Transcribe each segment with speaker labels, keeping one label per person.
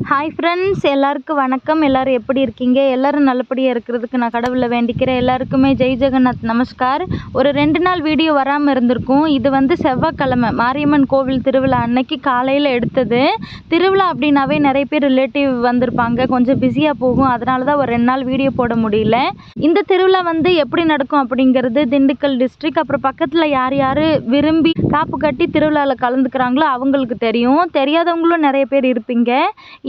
Speaker 1: Hi friends எல்லாருக்கும் வணக்கம். எல்லோரும் எப்படி இருக்கீங்க? எல்லோரும் நல்லபடியாக இருக்கிறதுக்கு நான் கடவுளை வேண்டிக்கிறேன். எல்லாருக்குமே ஜெய் ஜெகநாத் நமஸ்கார். ஒரு ரெண்டு நாள் வீடியோ வராமல் இருந்திருக்கும். இது வந்து செவ்வாய்க்கிழமை. மாரியம்மன் கோவில் திருவிழா அன்னைக்கு காலையில் எடுத்தது. திருவிழா அப்படின்னாவே நிறைய பேர் ரிலேட்டிவ் வந்திருப்பாங்க. கொஞ்சம் பிஸியாக போகும். அதனால தான் ஒரு ரெண்டு நாள் வீடியோ போட முடியல. இந்த திருவிழா வந்து எப்படி நடக்கும் அப்படிங்கிறது திண்டுக்கல் டிஸ்ட்ரிக்ட் அப்புறம் பக்கத்தில் யார் யார் விரும்பி காப்பு கட்டி திருவிழாவில் கலந்துக்கிறாங்களோ அவங்களுக்கு தெரியும். தெரியாதவங்களும் நிறைய பேர் இருப்பீங்க.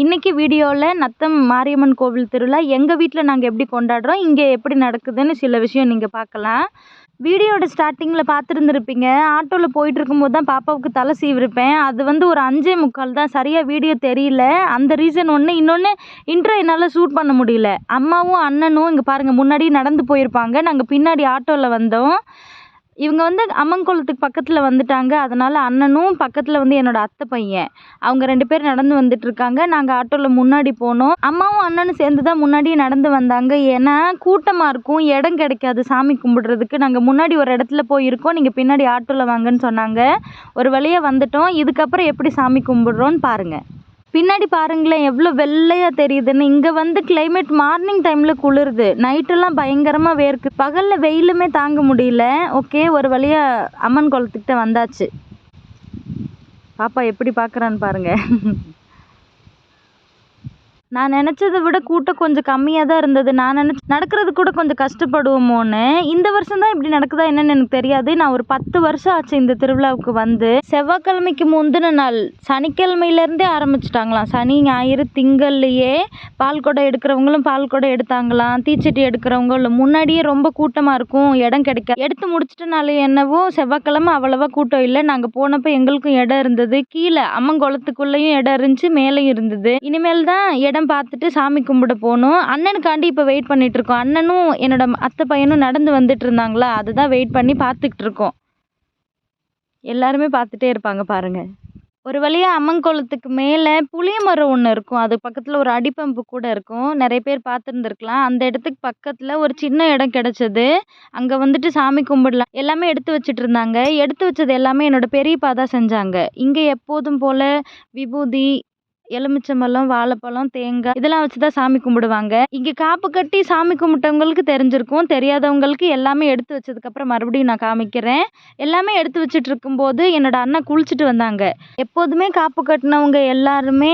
Speaker 1: இன்றைக்கி வீடியோவில் நத்தம் மாரியம்மன் கோவில் திருவிழா எங்கள் வீட்டில் நாங்கள் எப்படி கொண்டாடுறோம் இங்கே எப்படி நடக்குதுன்னு சில விஷயம் நீங்கள் பார்க்கலாம். வீடியோட ஸ்டார்டிங்கில் பார்த்துருந்துருப்பீங்க. ஆட்டோவில் போயிட்டு இருக்கும்போது தான் பாப்பாவுக்கு தலை சீவிருப்பேன். அது வந்து ஒரு அஞ்சே முக்கால் தான். சரியாக வீடியோ தெரியல. அந்த ரீசன் ஒன்று இன்னொன்று இன்ட்ரோ என்னால் ஷூட் பண்ண முடியல. அம்மாவும் அண்ணனும் இங்கே பாருங்கள் முன்னாடி நடந்து போயிருப்பாங்க. நாங்கள் பின்னாடி ஆட்டோவில் வந்தோம். இவங்க வந்து அம்மன்குளத்துக்கு பக்கத்தில் வந்துட்டாங்க. அதனால் அண்ணனும் பக்கத்தில் வந்து என்னோட அத்தை பையன். அவங்க ரெண்டு பேர் நடந்து வந்துட்டுருக்காங்க. நாங்கள் ஆட்டோவில் முன்னாடி போனோம். அம்மாவும் அண்ணனும் சேர்ந்து தான் முன்னாடியே நடந்து வந்தாங்க. ஏன்னா கூட்டமாக இருக்கும். இடம் கிடைக்காது சாமி கும்பிடுறதுக்கு. நாங்கள் முன்னாடி ஒரு இடத்துல போய் இருக்கோம் நீங்கள் பின்னாடி ஆட்டோவில் வாங்கன்னு சொன்னாங்க. ஒரு வழியாக வந்துட்டோம். இதுக்கப்புறம் எப்படி சாமி கும்பிடுறோன்னு பாருங்கள் பின்னாடி பாருங்களேன் எவ்வளோ வெள்ளையாக தெரியுதுன்னு. இங்கே வந்து கிளைமேட் மார்னிங் டைமில் குளிருது. நைட்டெல்லாம் பயங்கரமாக வேர்க்கு. பகலில் வெயிலுமே தாங்க முடியல. ஓகே ஒரு வழியாக அம்மன் குளத்துக்கிட்ட வந்தாச்சு. பாப்பா எப்படி பார்க்குறான்னு பாருங்கள் நான் நினச்சதை விட கூட்டம் கொஞ்சம் கம்மியாக தான் இருந்தது. நான் நினச்சி நடக்கிறது கூட கொஞ்சம் கஷ்டப்படுவோமோன்னு. இந்த வருஷம் தான் இப்படி நடக்குதா என்னன்னு எனக்கு தெரியாது. நான் ஒரு பத்து வருஷம் ஆச்சு இந்த திருவிழாவுக்கு வந்து. செவ்வாய்க்கிழமைக்கு முந்தின நாள் சனிக்கிழமையிலேருந்தே ஆரம்பிச்சிட்டாங்களாம். சனி ஞாயிறு திங்கள்லையே பால் குடம் எடுக்கிறவங்களும் பால் குடம் எடுத்தாங்களாம். தீச்சட்டி எடுக்கிறவங்களும் முன்னாடியே ரொம்ப கூட்டமாக இருக்கும் இடம் கிடைக்க எடுத்து முடிச்சிட்டனால என்னவோ செவ்வாய்க்கிழமை அவ்வளோவா கூட்டம் இல்லை. நாங்கள் போனப்போ எங்களுக்கும் இடம் இருந்தது. கீழே அம்மங்குளத்துக்குள்ளேயும் இடம் இருந்துச்சு மேலேயும் இருந்தது. இனிமேல் தான் இடம் பார்த்துட்டு சாமி கும்பிட போகணும் அண்ணனுக்காண்டி இப்போ வெயிட் பண்ணிட்டு இருக்கோம். அண்ணனும் என்னோட அத்தை பையனும் நடந்து வந்துட்டு இருந்தாங்களா? அதுதான் வெயிட் பண்ணி பார்த்துக்கிட்டு இருக்கோம். எல்லாருமே பார்த்துட்டே இருப்பாங்க பாருங்க. ஒரு வழியாக அம்மங்கோலத்துக்கு மேலே புளிய மரம் ஒன்று இருக்கும். அது பக்கத்தில் ஒரு அடிப்பம்பு கூட இருக்கும். நிறைய பேர் பார்த்துருந்துருக்கலாம். அந்த இடத்துக்கு பக்கத்தில் ஒரு சின்ன இடம் கிடச்சது. அங்கே வந்துட்டு சாமி கும்பிடலாம். எல்லாமே எடுத்து வச்சுட்டு இருந்தாங்க. எடுத்து வச்சது எல்லாமே என்னோட பெரியப்பா தான் செஞ்சாங்க. இங்கே எப்போதும் போல் விபூதி எலுமிச்சம்பழம் வாழைப்பழம் தேங்காய் இதெல்லாம் வச்சு தான் சாமி கும்பிடுவாங்க. இங்கே காப்பு கட்டி சாமி கும்பிட்டவங்களுக்கு தெரிஞ்சிருக்கும். தெரியாதவங்களுக்கு எல்லாமே எடுத்து வச்சதுக்கப்புறம் மறுபடியும் நான் காமிக்கிறேன். எல்லாமே எடுத்து வச்சுட்டு இருக்கும்போது என்னோட அண்ணன் குளிச்சுட்டு வந்தாங்க. எப்போதுமே காப்பு கட்டினவங்க எல்லாருமே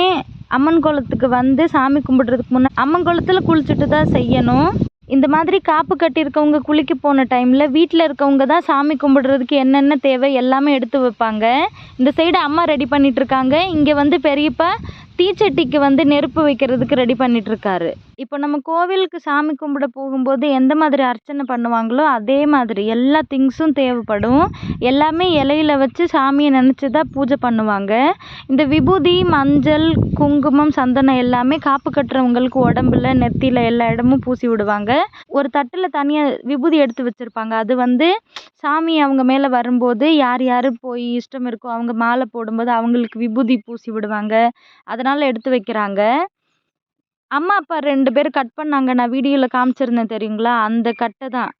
Speaker 1: அம்மன் குளத்துக்கு வந்து சாமி கும்பிடுறதுக்கு முன்னே அம்மன் குளத்தில் குளிச்சுட்டு தான் செய்யணும். இந்த மாதிரி காப்பு கட்டியிருக்கவங்க குளிக்க போன டைமில் வீட்டில் இருக்கவங்க தான் சாமி கும்பிடுறதுக்கு என்னென்ன தேவை எல்லாமே எடுத்து வைப்பாங்க. இந்த சைடு அம்மா ரெடி பண்ணிகிட்ருக்காங்க இங்கே வந்து பெரியப்பா தீச்சட்டிக்கு வந்து நெருப்பு வைக்கிறதுக்கு ரெடி பண்ணிட்டு இருக்காரு இப்போ நம்ம கோவிலுக்கு சாமி கும்பிட போகும்போது எந்த மாதிரி அர்ச்சனை பண்ணுவாங்களோ அதே மாதிரி எல்லா திங்ஸும் தேவைப்படும். எல்லாமே இலையில வச்சு சாமியை நினச்சி தான் பூஜை பண்ணுவாங்க. இந்த விபூதி மஞ்சள் குங்குமம் சந்தனம் எல்லாமே காப்பு கட்டுறவங்களுக்கு உடம்புல நெத்தியில் எல்லா இடமும் பூசி விடுவாங்க. ஒரு தட்டில் தனியாக விபூதி எடுத்து வச்சுருப்பாங்க. அது வந்து சாமி அவங்க மேலே வரும்போது யார் யார் போய் இஷ்டம் இருக்கோ அவங்க மாலை போடும்போது அவங்களுக்கு விபூதி பூசி விடுவாங்க. அதனால் எடுத்து வைக்கிறாங்க. அம்மா அப்பா ரெண்டு பேர் கட் பண்ணாங்க. நான் வீடியோவில் காமிச்சிருந்தேன் தெரியுங்களா? அந்த கட்டை தான்.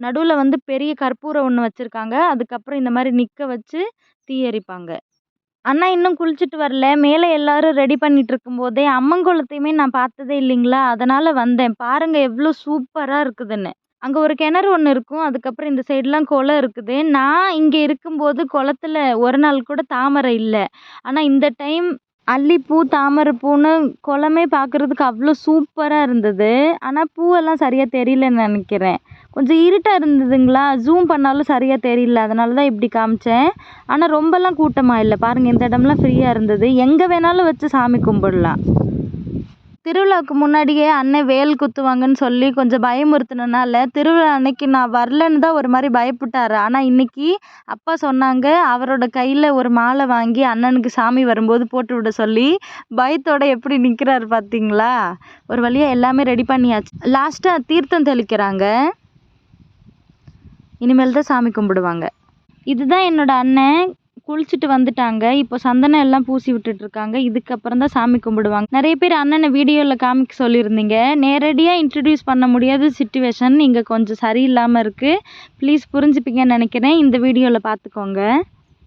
Speaker 1: நடுவில் வந்து பெரிய கற்பூரம் ஒன்று வச்சுருக்காங்க. அதுக்கப்புறம் இந்த மாதிரி நிற்க வச்சு தீ எரிப்பாங்க. அண்ணா இன்னும் குளிச்சுட்டு வரல. மேலே எல்லாரும் ரெடி பண்ணிட்டு இருக்கும்போதே அம்மங்குளத்தையுமே நான் பார்த்ததே இல்லைங்களா? அதனால் வந்தேன். பாருங்கள் எவ்வளோ சூப்பராக இருக்குதுன்னு. அங்கே ஒரு கிணறு ஒன்று இருக்கும். அதுக்கப்புறம் இந்த சைடெலாம் குளம் இருக்குது. நான் இங்கே இருக்கும்போது குளத்துல ஒரு நாள் கூட தாமரை இல்லை. ஆனால் இந்த டைம் அல்லிப்பூ தாமரைப்பூன்னு குளமே பார்க்குறதுக்கு அவ்வளோ சூப்பராக இருந்தது. ஆனால் பூவெல்லாம் சரியாக தெரியலன்னு நினைக்கிறேன். கொஞ்சம் இருட்டாக இருந்ததுங்களா? ஜூம் பண்ணாலும் சரியாக தெரியல. அதனால தான் இப்படி காமிச்சேன். ஆனால் ரொம்பலாம் கூட்டமாக இல்லை. பாருங்கள் இந்த இடம்லாம் ஃப்ரீயாக இருந்தது. எங்கே வேணாலும் வச்சு சாமி கும்பிடலாம். திருவிழாவுக்கு முன்னாடியே அண்ணன் வேல் குத்துவாங்கன்னு சொல்லி கொஞ்சம் பயமுறுத்துனனால திருவிழா அன்னைக்கு நான் வரலன்னு தான் ஒரு மாதிரி பயப்பட்டார். ஆனால் இன்னைக்கு அப்பா சொன்னாங்க அவரோட கையில் ஒரு மாலை வாங்கி அண்ணனுக்கு சாமி வரும்போது போட்டு விட சொல்லி பயத்தோட எப்படி நிற்கிறாரு பார்த்தீங்களா ஒரு வழியாக எல்லாமே ரெடி பண்ணியாச்சு. லாஸ்ட்டாக தீர்த்தம் தெளிக்கிறாங்க. இனிமேல் தான் சாமி கும்பிடுவாங்க. இதுதான் என்னோட அண்ணன். குளிச்சுட்டு வந்துட்டாங்க. இப்போ சந்தனம் எல்லாம் பூசி விட்டுட்ருக்காங்க. இதுக்கப்புறம் தான் சாமி கும்பிடுவாங்க. நிறைய பேர் அண்ணனை வீடியோவில் காமிக்க சொல்லியிருந்தீங்க. நேரடியாக இன்ட்ரடியூஸ் பண்ண முடியாத சுச்சுவேஷன் இங்கே கொஞ்சம் சரியில்லாமல் இருக்குது ப்ளீஸ் புரிஞ்சுப்பீங்கன்னு நினைக்கிறேன். இந்த வீடியோவில் பார்த்துக்கோங்க.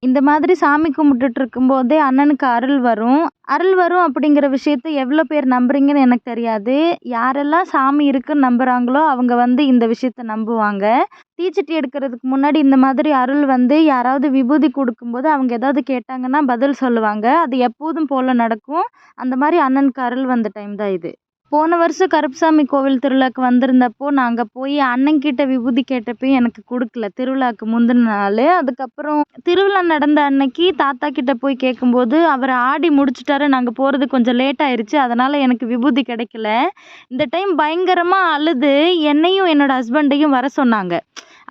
Speaker 1: இந்த மாதிரி சாமி கும்பிட்டுட்டு இருக்கும்போதே அண்ணனுக்கு அருள் வரும். அருள் வரும் அப்படிங்கிற விஷயத்த எவ்வளோ பேர் நம்புறீங்கன்னு எனக்கு தெரியாது. யாரெல்லாம் சாமி இருக்குன்னு நம்புகிறாங்களோ அவங்க வந்து இந்த விஷயத்த நம்புவாங்க. தீச்சட்டி எடுக்கிறதுக்கு முன்னாடி இந்த மாதிரி அருள் வந்து யாராவது விபூதி கொடுக்கும்போது அவங்க ஏதாவது கேட்டாங்கன்னா பதில் சொல்லுவாங்க. அது எப்போதும் போல் நடக்கும். அந்த மாதிரி அண்ணனுக்கு அருள் வந்த டைம் தான் இது. போன வருஷம் கருப்புசாமி கோவில் திருவிழாக்கு வந்திருந்தப்போ நாங்கள் போய் அண்ணன்கிட்ட விபூதி கேட்டப்பயும் எனக்கு கொடுக்கல. திருவிழாக்கு முந்தின நாள். அதுக்கப்புறம் திருவிழா நடந்த அன்னைக்கு தாத்தா கிட்ட போய் கேட்கும்போது அவர் ஆடி முடிச்சிட்டாரு. நாங்கள் போகிறது கொஞ்சம் லேட் ஆயிடுச்சு அதனால் எனக்கு விபூதி கிடைக்கல. இந்த டைம் பயங்கரமாக அழுது. என்னையும் என்னோடய ஹஸ்பண்டையும் வர சொன்னாங்க.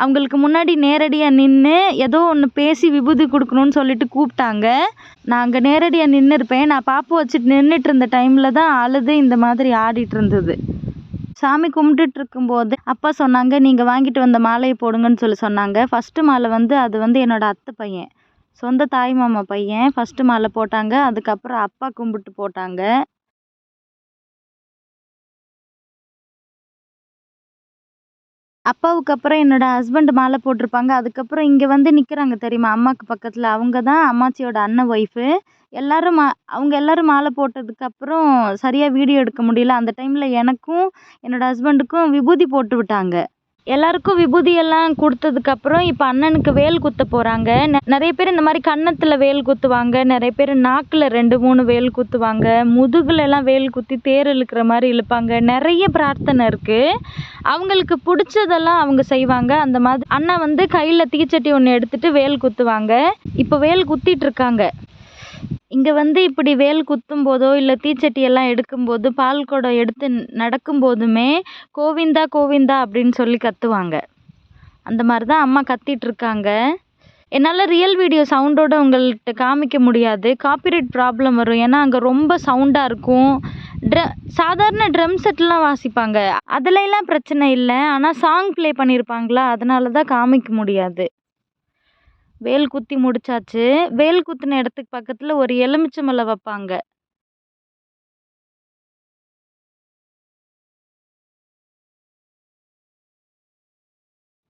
Speaker 1: அவங்களுக்கு முன்னாடி நேரடியாக நின்று ஏதோ ஒன்று பேசி விபூதி கொடுக்கணுன்னு சொல்லிட்டு கூப்பிட்டாங்க. நான் அங்கே நேரடியாக நின்று இருப்பேன் நான் பாப்பு வச்சுட்டு நின்றுட்டு இருந்த டைமில் தான் அழுது இந்த மாதிரி ஆடிட்டு இருந்தது சாமி கும்பிட்டுட்டு இருக்கும்போது அப்பா சொன்னாங்க நீங்கள் வாங்கிட்டு வந்த மாலையை போடுங்கன்னு சொல்லி சொன்னாங்க. ஃபஸ்ட்டு மாலை வந்து அது வந்து என்னோடய அத்தை பையன். சொந்த தாய் மாமா பையன். ஃபஸ்ட்டு மாலை போட்டாங்க. அதுக்கப்புறம் அப்பா கும்பிட்டு போட்டாங்க. அப்பாவுக்கு அப்புறம் என்னோடய ஹஸ்பண்ட் மாலை போட்டிருப்பாங்க. அதுக்கப்புறம் இங்கே வந்து நிற்கிறாங்க தெரியுமா? அம்மாவுக்கு பக்கத்தில். அவங்க தான் அம்மாச்சியோட அண்ணன் ஒய்ஃபு எல்லாரும் மா அவங்க எல்லாரும் மாலை போட்டதுக்கப்புறம் சரியாக வீடியோ எடுக்க முடியல. அந்த டைமில் எனக்கும் என்னோடய ஹஸ்பண்டுக்கும் விபூதி போட்டு விட்டாங்க. எல்லாருக்கும் விபூதி எல்லாம் கொடுத்ததுக்கப்புறம் இப்போ அண்ணனுக்கு வேல் குத்த போகிறாங்க நிறைய பேர் இந்த மாதிரி கன்னத்தில் வேல் குத்துவாங்க. நிறைய பேர் நாக்கில் ரெண்டு மூணு வேல் குத்துவாங்க. முதுகுல எல்லாம் வேல் குத்தி தேர் இழுக்கிற மாதிரி இழுப்பாங்க. நிறைய பிரார்த்தனை இருக்குது அவங்களுக்கு பிடிச்சதெல்லாம் அவங்க செய்வாங்க. அந்த மாதிரி அண்ணா வந்து கையில் தீச்சட்டி ஒன்று எடுத்துட்டு வேல் குத்துவாங்க. இப்போ வேல் குத்திட்டு இருக்காங்க. இங்கே வந்து இப்படி வேல் குத்தும் போதோ இல்லை தீச்சட்டி எல்லாம் எடுக்கும்போது பால் குடம் எடுத்து நடக்கும் போதுமே கோவிந்தா கோவிந்தா அப்படின்னு சொல்லி கத்துவாங்க. அந்த மாதிரி தான் அம்மா கத்திகிட்ருக்காங்க என்னால் ரியல் வீடியோ சவுண்டோட உங்கள்கிட்ட காமிக்க முடியாது. காப்பிரைட் ப்ராப்ளம் வரும். ஏன்னா அங்கே ரொம்ப சவுண்டாக இருக்கும். ட்ர சாதாரண ட்ரம் செட்லாம் வாசிப்பாங்க. அதுல பிரச்சனை இல்லை. ஆனால் சாங் ப்ளே பண்ணியிருப்பாங்களா அதனால தான் காமிக்க முடியாது. வேல் குத்தி முடிச்சாச்சு. வேல் குத்தின இடத்துக்கு பக்கத்தில் ஒரு எலுமிச்சை மலை வைப்பாங்க.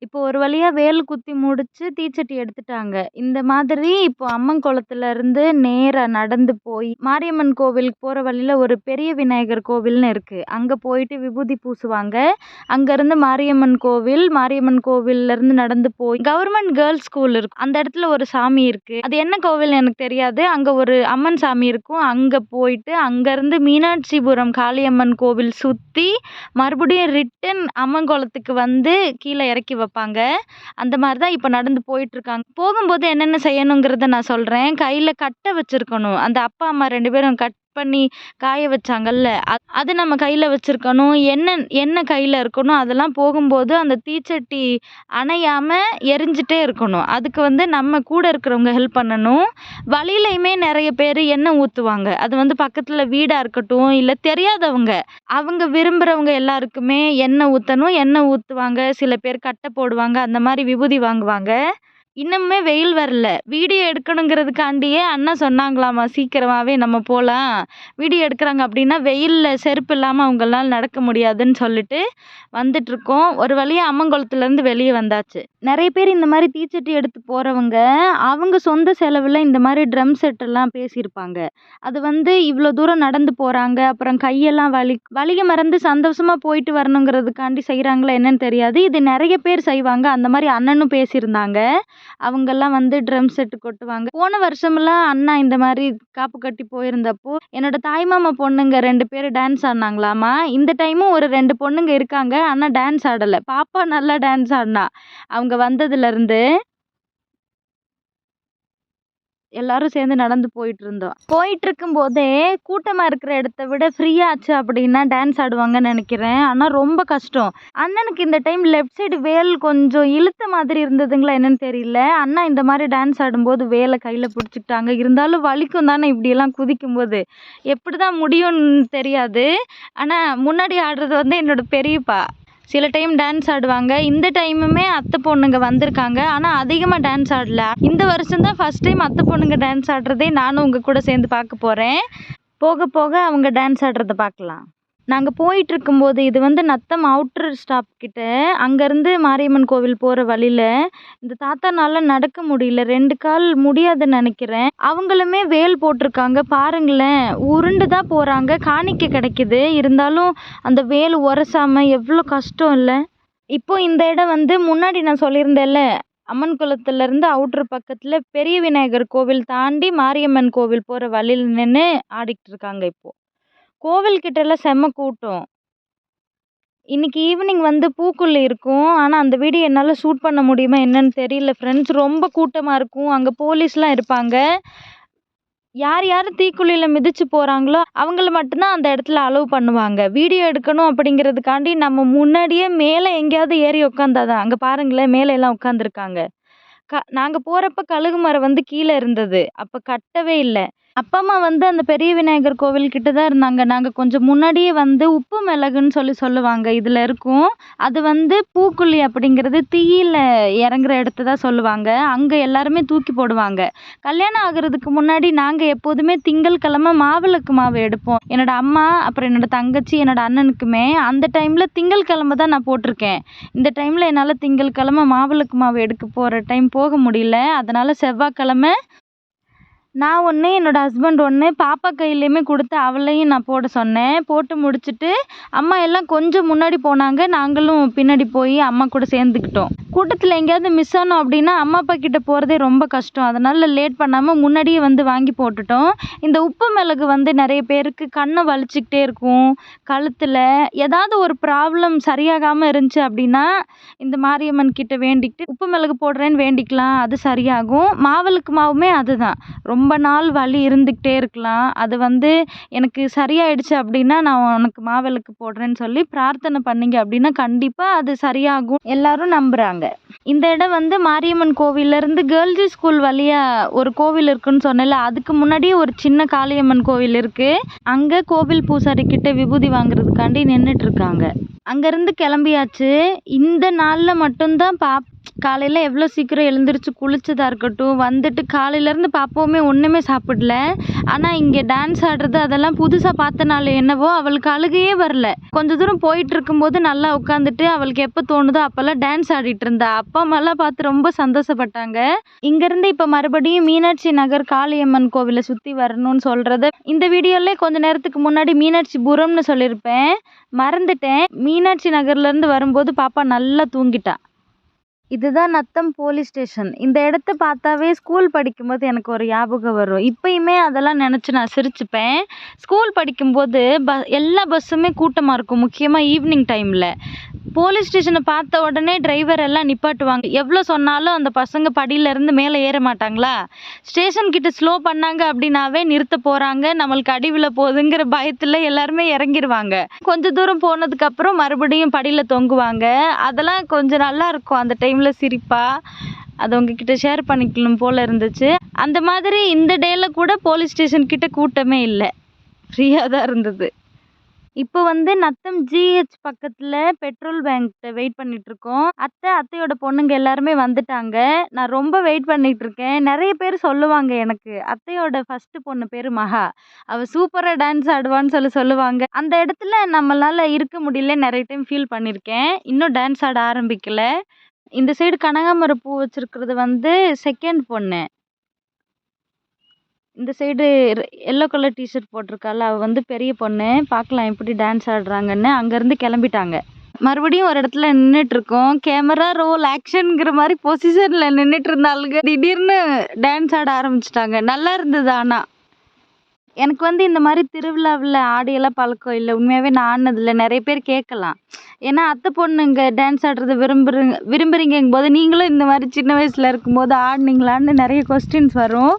Speaker 1: இப்போ ஒரு வழியாக வேல் குத்தி முடித்து தீச்சட்டி எடுத்துட்டாங்க. இந்த மாதிரி இப்போ அம்மன் குளத்துலேருந்து நேராக நடந்து போய் மாரியம்மன் கோவிலுக்கு போகிற வழியில் ஒரு பெரிய விநாயகர் கோவில்னு இருக்குது அங்கே போயிட்டு விபூதி பூசுவாங்க. அங்கேருந்து மாரியம்மன் கோவில் மாரியம்மன் கோவில்லேருந்து நடந்து போய் கவர்மெண்ட் கேர்ள்ஸ் ஸ்கூல் இருக்கும் அந்த இடத்துல ஒரு சாமி இருக்குது அது என்ன கோவில் எனக்கு தெரியாது. அங்கே ஒரு அம்மன் சாமி இருக்கும். அங்கே போயிட்டு அங்கேருந்து மீனாட்சிபுரம் காளியம்மன் கோவில் சுற்றி மறுபடியும் ரிட்டன் அம்மன் குளத்துக்கு வந்து கீழே இறக்கி வைப்பாங்க அந்த மாதிரி தான் இப்போ நடந்து போயிட்டுருக்காங்க. போகும்போது என்னென்ன செய்யணுங்கிறத நான் சொல்கிறேன் கையில் கட்டை வச்சுருக்கணும். அந்த அப்பா அம்மா ரெண்டு பேரும் கட் பண்ணி காய வச்சாங்கல்ல. அது நம்ம கையில் வச்சுருக்கணும். எண்ணெய் எண்ணெய் கையில் இருக்கணும்? அதெல்லாம் போகும்போது அந்த தீச்சட்டி அணையாமல் எரிஞ்சிட்டே இருக்கணும். அதுக்கு வந்து நம்ம கூட இருக்கிறவங்க ஹெல்ப் பண்ணணும். வழியிலையுமே நிறைய பேர் எண்ணெய் ஊற்றுவாங்க அது வந்து பக்கத்தில் வீடாக இருக்கட்டும் இல்லை தெரியாதவங்க. அவங்க விரும்புகிறவங்க எல்லாருக்குமே எண்ணெய் ஊற்றணும் எண்ணெய் ஊற்றுவாங்க சில பேர் கட்டை போடுவாங்க. அந்த மாதிரி விபூதி வாங்குவாங்க. இன்னுமே வெயில் வரல. வீடியோ எடுக்கணுங்கிறதுக்காண்டியே அண்ணன் சொன்னாங்களாமா சீக்கிரமாகவே நம்ம போகலாம் வீடியோ எடுக்கிறாங்க அப்படின்னா வெயிலில் செருப்பு இல்லாமல் அவங்களால நடக்க முடியாதுன்னு சொல்லிட்டு வந்துட்டுருக்கோம். ஒரு வழியாக அம்மங்குளத்துலேருந்து வெளியே வந்தாச்சு. நிறைய பேர் இந்த மாதிரி தீச்சட்டி எடுத்து போகிறவங்க அவங்க சொந்த செலவில் இந்த மாதிரி ட்ரம் செட்டெல்லாம் பேசியிருப்பாங்க. அது வந்து இவ்வளோ தூரம் நடந்து போகிறாங்க அப்புறம் கையெல்லாம் வலி வலிக மறந்து சந்தோஷமாக போயிட்டு வரணுங்கிறதுக்காண்டி செய்கிறாங்களா என்னன்னு தெரியாது. இது நிறைய பேர் செய்வாங்க. அந்த மாதிரி அண்ணனும் பேசியிருந்தாங்க. அவங்கெல்லாம் வந்து ட்ரம் செட்டு கொட்டுவாங்க. போன வருஷமெல்லாம் அண்ணா இந்த மாதிரி காப்பு கட்டி போயிருந்தப்போ என்னோட தாய்மாமா பொண்ணுங்க ரெண்டு பேர் டான்ஸ் ஆடினாங்களாமா? இந்த டைமும் ஒரு ரெண்டு பொண்ணுங்க இருக்காங்க. ஆனால் டான்ஸ் ஆடலை. பாப்பா நல்லா டான்ஸ் ஆடினா. அவங்க வந்ததுலேருந்து எல்லாரும் சேர்ந்து நடந்து போயிட்டு இருந்தோம் போயிட்டு இருக்கும்போதே கூட்டமாக இருக்கிற இடத்த விட ஃப்ரீயாச்சு அப்படின்னா டான்ஸ் ஆடுவாங்கன்னு நினைக்கிறேன். ஆனால் ரொம்ப கஷ்டம். அண்ணனுக்கு இந்த டைம் லெஃப்ட் சைடு வேல் கொஞ்சம் இழுத்த மாதிரி இருந்ததுங்களா என்னன்னு தெரியல. அண்ணா இந்த மாதிரி டான்ஸ் ஆடும்போது வேலை கையில் பிடிச்சிக்கிட்டாங்க. இருந்தாலும் வலிக்கும் தானே இப்படியெல்லாம் குதிக்கும்போது. எப்படி தான் முடியும்னு தெரியாது. ஆனால் முன்னாடி ஆடுறது வந்து என்னோட பெரியப்பா. சில டைம் டான்ஸ் ஆடுவாங்க. இந்த டைமுமே அத்தை பொண்ணுங்க வந்திருக்காங்க. ஆனால் அதிகமாக டான்ஸ் ஆடல. இந்த வருஷம் தான் ஃபஸ்ட் டைம் அத்தை பொண்ணுங்க டான்ஸ் ஆடுறதே நானும் உங்கள் கூட சேர்ந்து பார்க்க போகிறேன் போக போக அவங்க டான்ஸ் ஆடுறத பார்க்கலாம். நாங்கள் போயிட்டு இருக்கும்போது இது வந்து நத்தம் அவுட்டர் ஸ்டாப் கிட்ட அங்கேருந்து மாரியம்மன் கோவில் போகிற வழியில் இந்த தாத்தானால நடக்க முடியல ரெண்டு கால் முடியாதுன்னு நினைக்கிறேன். அவங்களுமே வேல் போட்டிருக்காங்க பாருங்களேன். உருண்டு தான் போகிறாங்க காணிக்க கிடைக்குது. இருந்தாலும் அந்த வேல் உரசாமல் எவ்வளோ கஷ்டம் இல்லை. இப்போ இந்த இடம் வந்து முன்னாடி நான் சொல்லியிருந்தேன்ல அம்மன் குளத்துலேருந்து அவுட்ரு பக்கத்தில் பெரிய விநாயகர் கோவில் தாண்டி மாரியம்மன் கோவில் போகிற வழியில் நின்று ஆடிக்கிட்டு இருக்காங்க இப்போது கோவில் கிட்டலாம் செம்ம கூட்டம். இன்னைக்கு ஈவினிங் வந்து பூக்குழி இருக்கும். ஆனால் அந்த வீடியோ என்னால் ஷூட் பண்ண முடியுமா என்னன்னு தெரியல ஃப்ரெண்ட்ஸ் ரொம்ப கூட்டமாக இருக்கும். அங்கே போலீஸ்லாம் இருப்பாங்க. யார் யார் தீக்குழியில் மிதித்து போகிறாங்களோ அவங்கள மட்டும்தான் அந்த இடத்துல அலோவ் பண்ணுவாங்க. வீடியோ எடுக்கணும் அப்படிங்கிறதுக்காண்டி நம்ம முன்னாடியே மேலே எங்கேயாவது ஏறி உட்காந்தாதான் அங்கே பாருங்களேன் மேலே எல்லாம் உட்காந்துருக்காங்க க நாங்கள் போகிறப்ப கழுகு மரம் வந்து கீழே இருந்தது. அப்போ கட்டவே இல்லை. அப்பா அம்மா வந்து அந்த பெரிய விநாயகர் கோவில் கிட்ட தான் இருந்தாங்க. நாங்கள் கொஞ்சம் முன்னாடியே வந்து உப்பு மிளகுன்னு சொல்லி சொல்லுவாங்க. இதில் இருக்கும். அது வந்து பூக்குழி அப்படிங்கிறது தீயில் இறங்குற இடத்த தான் சொல்லுவாங்க. அங்கே எல்லாருமே தூக்கி போடுவாங்க. கல்யாணம் ஆகுறதுக்கு முன்னாடி நாங்கள் எப்போதுமே திங்கள் கிழமை மாவிளக்கு மாவு எடுப்போம். என்னோட அம்மா அப்புறம் என்னோட தங்கச்சி என்னோட அண்ணனுக்குமே அந்த டைமில் திங்கட்கிழமை தான் நான் போட்டிருக்கேன். இந்த டைமில் என்னால் திங்கள் கிழமை மாவிளக்கு மாவு எடுக்க போகிற டைம் போக முடியல. அதனால் செவ்வாய்க்கிழமை நான் ஒன்று என்னோட ஹஸ்பண்ட் ஒன்று பாப்பா கையிலையுமே கொடுத்து அவளையும் நான் போட சொன்னேன். போட்டு முடிச்சுட்டு அம்மா எல்லாம் கொஞ்சம் முன்னாடி போனாங்க. நாங்களும் பின்னாடி போய் அம்மா கூட சேர்ந்துக்கிட்டோம். கூட்டத்தில் எங்கேயாவது மிஸ் ஆனோம் அப்படின்னா அம்மா அப்பா கிட்ட போகிறதே ரொம்ப கஷ்டம். அதனால் லேட் பண்ணாமல் முன்னாடியே வந்து வாங்கி போட்டுட்டோம். இந்த உப்பு மிளகு வந்து நிறைய பேருக்கு கண்ணை வலிச்சுக்கிட்டே இருக்கும். கழுத்தில் ஏதாவது ஒரு ப்ராப்ளம் சரியாகாமல் இருந்துச்சு அப்படின்னா இந்த மாரியம்மன் கிட்ட வேண்டிக்கிட்டு உப்பு மிளகு போடுறேன்னு வேண்டிக்கலாம். அது சரியாகும். மாவிளக்கு மாவுமே அதுதான். ரொம்ப ரொம்ப நாள் வலி இருந்துக்கிட்டே இருக்கலாம். அது வந்து எனக்கு சரியாயிடுச்சு அப்படின்னா நான் உனக்கு மாவிளக்கு போடுறேன்னு சொல்லி பிரார்த்தனை பண்ணீங்க அப்படின்னா கண்டிப்பாக அது சரியாகும். எல்லாரும் நம்புகிறாங்க இந்த இடம் வந்து மாரியம்மன் கோவில்லேருந்து கேர்ள்ஸு ஸ்கூல் வழியாக ஒரு கோவில் இருக்குன்னு சொன்னேன்ல அதுக்கு முன்னாடியே ஒரு சின்ன காளியம்மன் கோவில் இருக்குது அங்கே கோவில் பூசாரி கிட்ட விபூதி வாங்குறதுக்காண்டி நின்றுட்டு இருக்காங்க. அங்கேருந்து கிளம்பியாச்சு. இந்த நாளில் மட்டும்தான் பாப் காலையில் எவ்வளோ சீக்கிரம் எழுந்திரிச்சு குளிச்சதாக இருக்கட்டும் வந்துட்டு காலையிலேருந்து பாப்பாவுமே ஒன்றுமே சாப்பிடல. ஆனால் இங்கே டான்ஸ் ஆடுறது அதெல்லாம் புதுசாக பார்த்தனால என்னவோ அவளுக்கு அழுகையே வரல. கொஞ்ச தூரம் போயிட்டு இருக்கும்போது நல்லா உட்காந்துட்டு அவளுக்கு எப்போ தோணுதோ அப்போல்லாம் டான்ஸ் ஆடிட்டு இருந்தா. அப்பா அம்மாலாம் பார்த்து ரொம்ப சந்தோஷப்பட்டாங்க. இங்கேருந்து இப்போ மறுபடியும் மீனாட்சி நகர் காளியம்மன் கோவிலை சுற்றி வரணும்னு சொல்கிறது இந்த வீடியோலே கொஞ்ச நேரத்துக்கு முன்னாடி மீனாட்சி புரம்னு சொல்லியிருப்பேன். மறந்துட்டேன். மீனாட்சி நகர்லேருந்து வரும்போது பாப்பா நல்லா தூங்கிட்டா. இதுதான் நத்தம் போலீஸ் ஸ்டேஷன் இந்த இடத்த பார்த்தாவே ஸ்கூல் படிக்கும்போது எனக்கு ஒரு ஞாபகம் வரும். இப்பயுமே அதெல்லாம் நினச்சி நான் சிரிச்சுப்பேன். ஸ்கூல் படிக்கும்போது ப எல்லா பஸ்ஸுமே கூட்டமாக இருக்கும். முக்கியமாக ஈவினிங் டைமில் போலீஸ் ஸ்டேஷனை பார்த்த உடனே டிரைவர் எல்லாம் நிப்பாட்டுவாங்க. எவ்வளோ சொன்னாலும் அந்த பசங்க படியிலேருந்து மேலே ஏற மாட்டாங்களா? ஸ்டேஷன் கிட்ட ஸ்லோ பண்ணாங்க அப்படின்னாவே நிறுத்த போகிறாங்க நம்மளுக்கு அடிவில் போகுதுங்கிற பயத்தில் எல்லாருமே இறங்கிடுவாங்க கொஞ்ச தூரம் போனதுக்கப்புறம் மறுபடியும் படியில் தொங்குவாங்க. அதெல்லாம் கொஞ்சம் நல்லா இருக்கும் அந்த டைமில் சிரிப்பாக அது உங்ககிட்ட ஷேர் பண்ணிக்கணும் போல் இருந்துச்சு. அந்த மாதிரி இந்த டேயில் கூட போலீஸ் ஸ்டேஷன் கிட்ட கூட்டமே இல்லை. ஃப்ரீயாக தான் இருந்தது. இப்போ வந்து நத்தம் ஜிஹெச் பக்கத்தில் பெட்ரோல் பேங்க்கிட்ட வெயிட் பண்ணிட்டு இருக்கோம். அத்தை அத்தையோட பொண்ணுங்க எல்லாருமே வந்துட்டாங்க. நான் ரொம்ப வெயிட் பண்ணிட்டு இருக்கேன். நிறைய பேர் சொல்லுவாங்க எனக்கு. அத்தையோட ஃபர்ஸ்ட் பொண்ணு பேர் மகா. அவள் சூப்பராக டான்ஸ் ஆடுவான்னு சொல்லி சொல்லுவாங்க. அந்த இடத்துல நம்மளால இருக்க முடியல நிறைய டைம் ஃபீல் பண்ணியிருக்கேன் இன்னும் டான்ஸ் ஆட ஆரம்பிக்கல. இந்த சைடு கனகாமரம் பூ வச்சுருக்கிறது வந்து செகண்ட் பொண்ணு. இந்த side yellow colour T shirt போட்டிருக்கால அவள் வந்து பெரிய பொண்ணு. பார்க்கலாம் எப்படி டான்ஸ் ஆடுறாங்கன்னு. அங்கேருந்து கிளம்பிட்டாங்க. மறுபடியும் ஒரு இடத்துல நின்றுட்டு இருக்கோம் கேமரா ரோல் ஆக்ஷனுங்கிற மாதிரி பொசிஷனில் நின்றுட்டு இருந்தாளுங்க. திடீர்னு டான்ஸ் ஆட ஆரம்பிச்சிட்டாங்க. நல்லா இருந்தது ஆனால் எனக்கு வந்து இந்த மாதிரி திருவிழாவில் ஆடியெல்லாம் பழக்கம் இல்லை. உண்மையாகவே நான் ஆடினதில்ல நிறைய பேர் கேட்கலாம். ஏன்னா அத்தை பொண்ணுங்க டான்ஸ் ஆடுறது விரும்புறீங்க விரும்புகிறீங்கும் போது நீங்களும் இந்த மாதிரி சின்ன வயசில் இருக்கும்போது ஆடினீங்களான்னு நிறைய கொஸ்டின்ஸ் வரும்.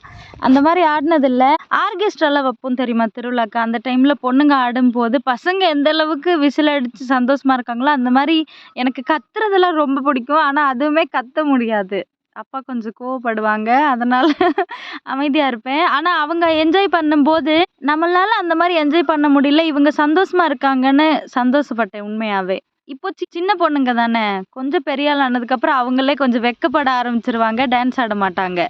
Speaker 1: அந்த மாதிரி ஆடினதில்ல. ஆர்கெஸ்ட்ராலாம் வைப்போம் தெரியுமா திருவிழாக்கு? அந்த டைமில் பொண்ணுங்க ஆடும்போது பசங்க எந்த அளவுக்கு விசில் அடித்து சந்தோஷமாக இருக்காங்களோ அந்த மாதிரி எனக்கு கத்துறதெல்லாம் ரொம்ப பிடிக்கும். ஆனால் அதுவுமே கத்த முடியாது. அப்பா கொஞ்சம் கோவப்படுவாங்க. அதனால் அமைதியாக இருப்பேன். ஆனால் அவங்க என்ஜாய் பண்ணும்போது நம்மளால அந்த மாதிரி என்ஜாய் பண்ண முடியல. இவங்க சந்தோஷமாக இருக்காங்கன்னு சந்தோஷப்பட்டேன் உண்மையாகவே இப்போ சி சின்ன பொண்ணுங்க தானே. கொஞ்சம் பெரிய ஆள் ஆனதுக்கப்புறம் அவங்களே கொஞ்சம் வெக்கப்பட ஆரம்பிச்சிருவாங்க. டான்ஸ் ஆட மாட்டாங்க.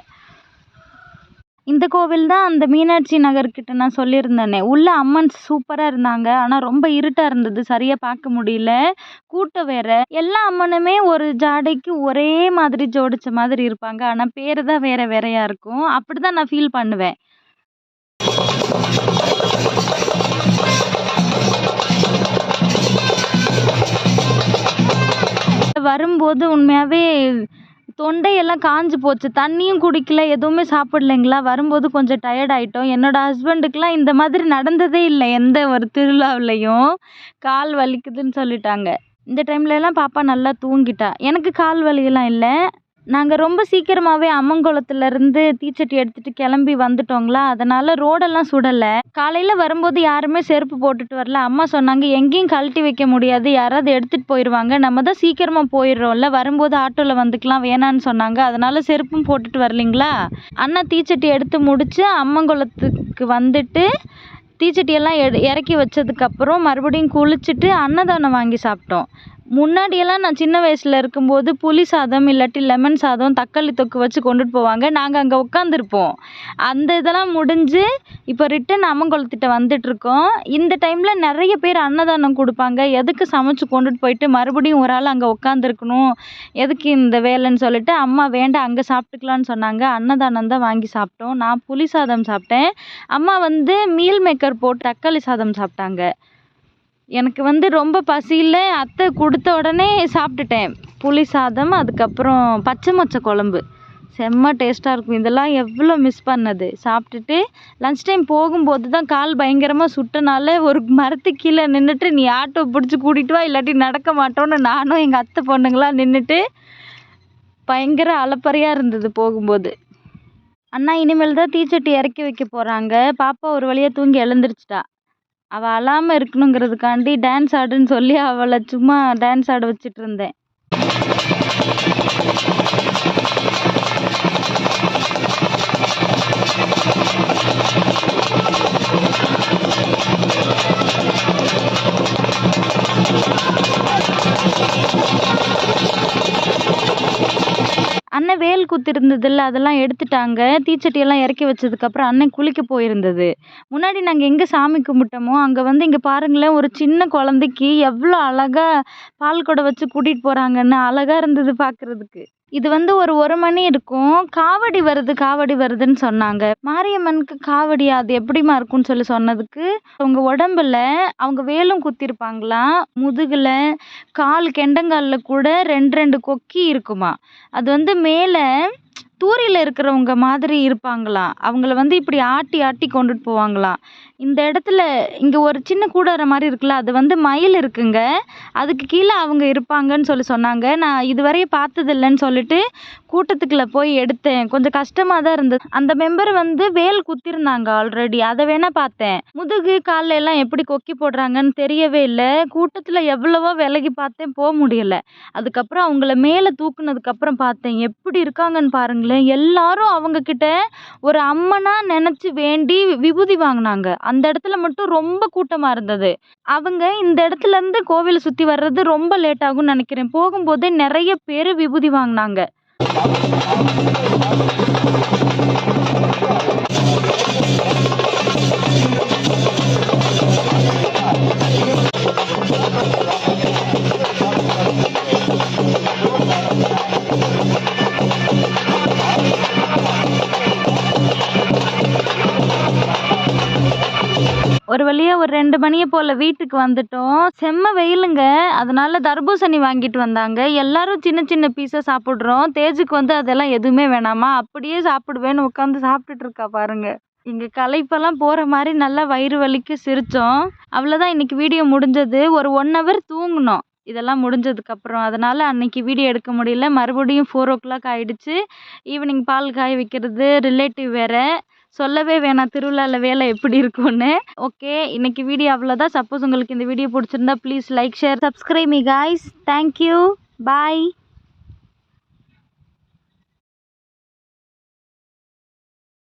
Speaker 1: இந்த கோவில் தான் அந்த மீனாட்சி நகர்கிட்ட நான் சொல்லியிருந்தேனே. உள்ள அம்மன் சூப்பராக இருந்தாங்க. ஆனால் ரொம்ப இருட்டாக இருந்தது. சரியாக பார்க்க முடியல. கூட்டம் வேற. எல்லா அம்மனுமே ஒரு ஜாடைக்கு ஒரே மாதிரி ஜோடிச்ச மாதிரி இருப்பாங்க. ஆனால் பேர் தான் வேற வேறையாக இருக்கும். அப்படி தான் நான் ஃபீல் பண்ணுவேன். வரும்போது உண்மையாகவே தொண்டையெல்லாம் காஞ்சு போச்சு. தண்ணியும் குடிக்கல எதுவுமே சாப்பிடலைங்களா? வரும்போது கொஞ்சம் டயர்ட் ஆகிட்டோம் என்னோட ஹஸ்பண்டுக்கெலாம் இந்த மாதிரி நடந்ததே இல்லை. எந்த ஒரு திருவிழாவுலேயும் கால் வலிக்குதுன்னு சொல்லிட்டாங்க. இந்த டைம்லலாம் பாப்பா நல்லா தூங்கிட்டா. எனக்கு கால் வலியெல்லாம் இல்லை. நாங்கள் ரொம்ப சீக்கிரமாகவே அம்மங்குளத்துலேருந்து தீச்சட்டி எடுத்துகிட்டு கிளம்பி வந்துட்டோங்களா? அதனால் ரோடெல்லாம் சுடலை. காலையில் வரும்போது யாருமே செருப்பு போட்டுட்டு வரல. அம்மா சொன்னாங்க எங்கேயும் கழட்டி வைக்க முடியாது. யாராவது எடுத்துகிட்டு போயிடுவாங்க நம்ம தான் சீக்கிரமாக போயிடுறோம்ல. வரும்போது ஆட்டோவில் வந்துக்கலாம். வேணான்னு சொன்னாங்க. அதனால் செருப்பும் போட்டுட்டு வரலிங்களா? அண்ணா தீச்சட்டி எடுத்து முடித்து அம்மங்குளத்துக்கு வந்துட்டு தீச்சட்டியெல்லாம் எடு இறக்கி வச்சதுக்கப்புறம் மறுபடியும் குளிச்சுட்டு அன்னதானம் வாங்கி சாப்பிட்டோம். முன்னாடியெல்லாம் நான் சின்ன வயசில் இருக்கும்போது புளி சாதம் இல்லாட்டி லெமன் சாதம் தக்காளி தொக்கு வச்சு கொண்டுட்டு போவாங்க. நாங்கள் அங்கே உட்காந்துருப்போம் அந்த இதெல்லாம் முடிஞ்சு இப்போ ரிட்டன் அம்மங்குளத்திட்ட வந்துட்டுருக்கோம். இந்த டைமில் நிறைய பேர் அன்னதானம் கொடுப்பாங்க. எதுக்கு சமைச்சு கொண்டுட்டு போயிட்டு மறுபடியும் ஒரு ஆள் அங்கே உட்காந்துருக்கணும் எதுக்கு இந்த வேலைன்னு சொல்லிட்டு அம்மா வேண்டாம் அங்கே சாப்பிட்டுக்கலான்னு சொன்னாங்க. அன்னதானம் தான் வாங்கி சாப்பிட்டோம். நான் புளி சாதம் சாப்பிட்டேன். அம்மா வந்து மீல் மேக்கர் போட்டு தக்காளி சாதம் சாப்பிட்டாங்க. எனக்கு வந்து ரொம்ப பசியில் அத்தை கொடுத்த உடனே சாப்பிட்டுட்டேன். புளி சாதம் அதுக்கப்புறம் பச்சை மொச்சை குழம்பு. செம்ம டேஸ்ட்டாக இருக்கும். இதெல்லாம் எவ்வளோ மிஸ் பண்ணது. சாப்பிட்டுட்டு லன்ச் டைம் போகும்போது தான் கால் பயங்கரமாக சுட்டனால ஒரு மரத்துக்கு கீழே நின்றுட்டு நீ ஆட்டோ பிடிச்சி கூட்டிகிட்டு வா இல்லாட்டி நடக்க மாட்டோன்னு நானும் எங்கள் அத்தை பொண்ணுங்களாம் நின்றுட்டு பயங்கர அலப்பறையாக இருந்தது போகும்போது. அண்ணா இனிமேல் தான் தீச்சட்டி இறக்கி வைக்க போகிறாங்க பாப்பா ஒரு வழியாக தூங்கி எழுந்திரிச்சிட்டா. அவள் அழாமல் இருக்கணுங்கிறதுக்காண்டி டான்ஸ் ஆடுன்னு சொல்லி அவளை சும்மா டான்ஸ் ஆட வச்சுட்டு இருந்தேன் Thank you. குத்திருந்ததுல்ல அதெல்லாம் எடுத்துட்டாங்க. தீச்சட்டியெல்லாம் இறக்கி வச்சதுக்கப்புறம் அண்ணன் குளிக்க போயிருந்தது. முன்னாடி நாங்கள் எங்கே சாமி கும்பிட்டோமோ அங்கே வந்து இங்கே பாருங்களேன் ஒரு சின்ன குழந்தைக்கு எவ்வளோ அழகாக பால் குடம் வச்சு கூட்டிகிட்டு போகிறாங்கன்னு அழகாக இருந்தது பார்க்குறதுக்கு இது வந்து ஒரு ஒரு மணி இருக்கும். காவடி வருது காவடி வருதுன்னு சொன்னாங்க. மாரியம்மனுக்கு காவடி அது எப்படிம்மா இருக்கும்னு சொல்லி சொன்னதுக்கு அவங்க உடம்புல அவங்க வேலும் குத்திருப்பாங்களாம் முதுகில் கால் கெண்டங்காலில் கூட ரெண்டு ரெண்டு கொக்கி இருக்குமா. அது வந்து மேலே தூரியில் இருக்கிறவங்க மாதிரி இருப்பாங்களாம் அவங்கள வந்து இப்படி ஆட்டி ஆட்டி கொண்டுட்டு போவாங்களாம் இந்த இடத்துல இங்கே ஒரு சின்ன கூடாரம் மாதிரி இருக்குல்ல அது வந்து மயில் இருக்குங்க. அதுக்கு கீழே அவங்க இருப்பாங்கன்னு சொல்லி சொன்னாங்க. நான் இதுவரையும் பார்த்ததில்லன்னு சொல்லிட்டு கூட்டத்துக்குள்ளே போய் எடுத்தேன். கொஞ்சம் கஷ்டமாக தான் இருந்தது. அந்த மெம்பர் வந்து வேல் குத்திருந்தாங்க ஆல்ரெடி அதை வேணால் பார்த்தேன். முதுகு காலில் எல்லாம் எப்படி கொக்கி போடுறாங்கன்னு தெரியவே இல்லை. கூட்டத்தில் எவ்வளவோ விலகி பார்த்தேன். போக முடியல. அதுக்கப்புறம் அவங்கள மேலே தூக்குனதுக்கப்புறம் பார்த்தேன். எப்படி இருக்காங்கன்னு பாருங்களேன். எல்லாரும் அவங்கக்கிட்ட ஒரு அம்மனா நினச்சி வேண்டி விபூதி வாங்கினாங்க. அந்த இடத்துல மட்டும் ரொம்ப கூட்டமாக இருந்தது. அவங்க இந்த இடத்துல இருந்து கோவிலை சுற்றி வர்றது ரொம்ப லேட் ஆகும்னு நினைக்கிறேன். போகும்போதே நிறைய பேர் விபூதி வாங்கினாங்க. ஒரு வழியாக ஒரு ரெண்டு மணியை போல் வீட்டுக்கு வந்துட்டோம். செம்ம வெயிலுங்க. அதனால தர்பூசணி வாங்கிட்டு வந்தாங்க. எல்லாரும் சின்ன சின்ன பீஸாக சாப்பிட்றோம். தேஜுக்கு வந்து அதெல்லாம் எதுவுமே வேணாமா? அப்படியே சாப்பிடுவேன்னு உட்காந்து சாப்பிட்டுட்டு இருக்கா பாருங்க. இங்கே களைப்பெல்லாம் போகிற மாதிரி நல்லா வயிறு வலிக்கு சிரித்தோம் அவ்வளோதான் இன்னைக்கு வீடியோ முடிஞ்சது. ஒரு ஒன் ஹவர் தூங்கினோம். இதெல்லாம் முடிஞ்சதுக்கப்புறம் அதனால் அன்னைக்கு வீடியோ எடுக்க முடியல. மறுபடியும் ஃபோர் ஓ கிளாக் ஆகிடுச்சு ஈவினிங் பால் காய வைக்கிறது ரிலேட்டிவ் வேறு. சொல்லவே வேணாம். திருவிழாவில் வேலை எப்படி இருக்கும்னு. ஓகே இன்னைக்கு வீடியோ அவ்வளோதான் சப்போஸ் உங்களுக்கு இந்த வீடியோ பிடிச்சிருந்தா please like share subscribe me guys thank you bye